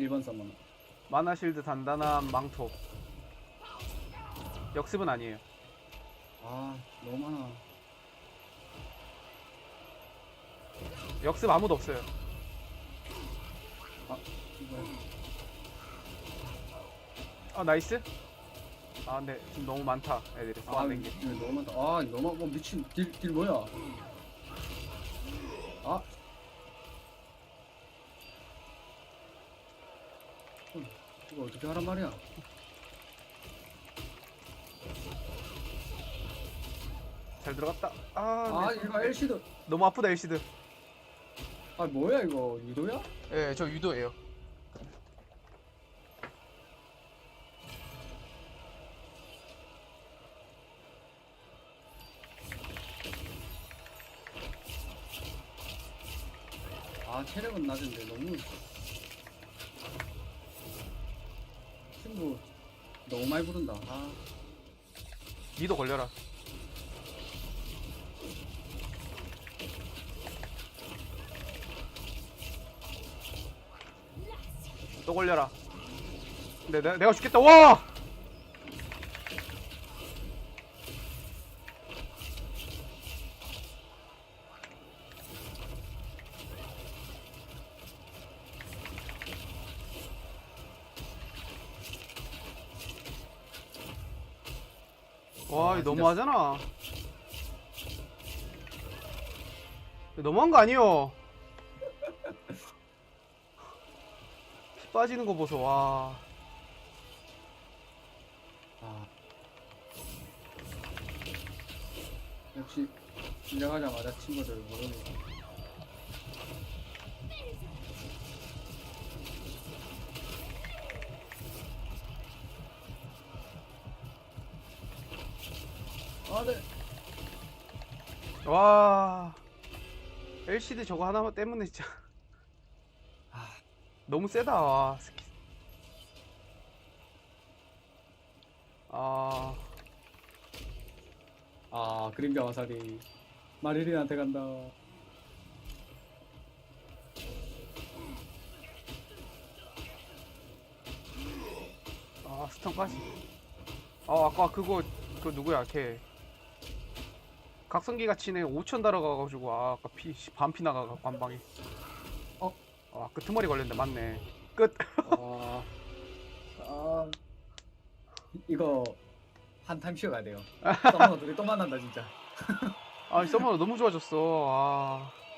1번 서머너. 마나 실드 단단한 망토. 역습은 아니에요. 아, 너무 많아. 역습 아무도 없어요. 이거 아 나이스. 아 근데 지금 너무 많다 애들이 아, 소환된 게. 이거 너무 많다. 아, 너무, 어, 미친. 딜, 딜 뭐야? 아. 이거 어떻게 하란 말이야? 잘 들어갔다. 아, 아, 네. 이거 LC도. 너무 아프다 엘시드. 아, 뭐야, 이거. 유도야? 예, 저 유도예요. 아, 체력은 낮은데 너무. 친구, 너무 많이 부른다. 아, 미도 걸려라. 또 걸려라. 근데 내가, 내가 죽겠다. 와! 와, 아, 이거 진짜 너무하잖아. 너무한 거 아니요? 피 빠지는 거 보소, 와. 아. 역시, 시작하자마자 친구들 모르는 아, 네. 와. LCD 저거 하나 때문에 진짜. 아, 너무 세다, 와. 스킬. 아. 아, 그림자 와사리. 마리린한테 간다. 아, 스턴까지. 아, 아까 그거, 그 누구야, 걔. 각성기가 치네 5천 달아가가지고, 아, 아까 피, 씨, 반피 나가가, 반방에. 어? 아, 끄트머리 걸렸는데, 맞네. 끝. 아, 아, 이거 한 타임 쉬어가야 돼요. 서머 둘이 또 만난다 진짜. 아, 서머 너무 좋아졌어. 아.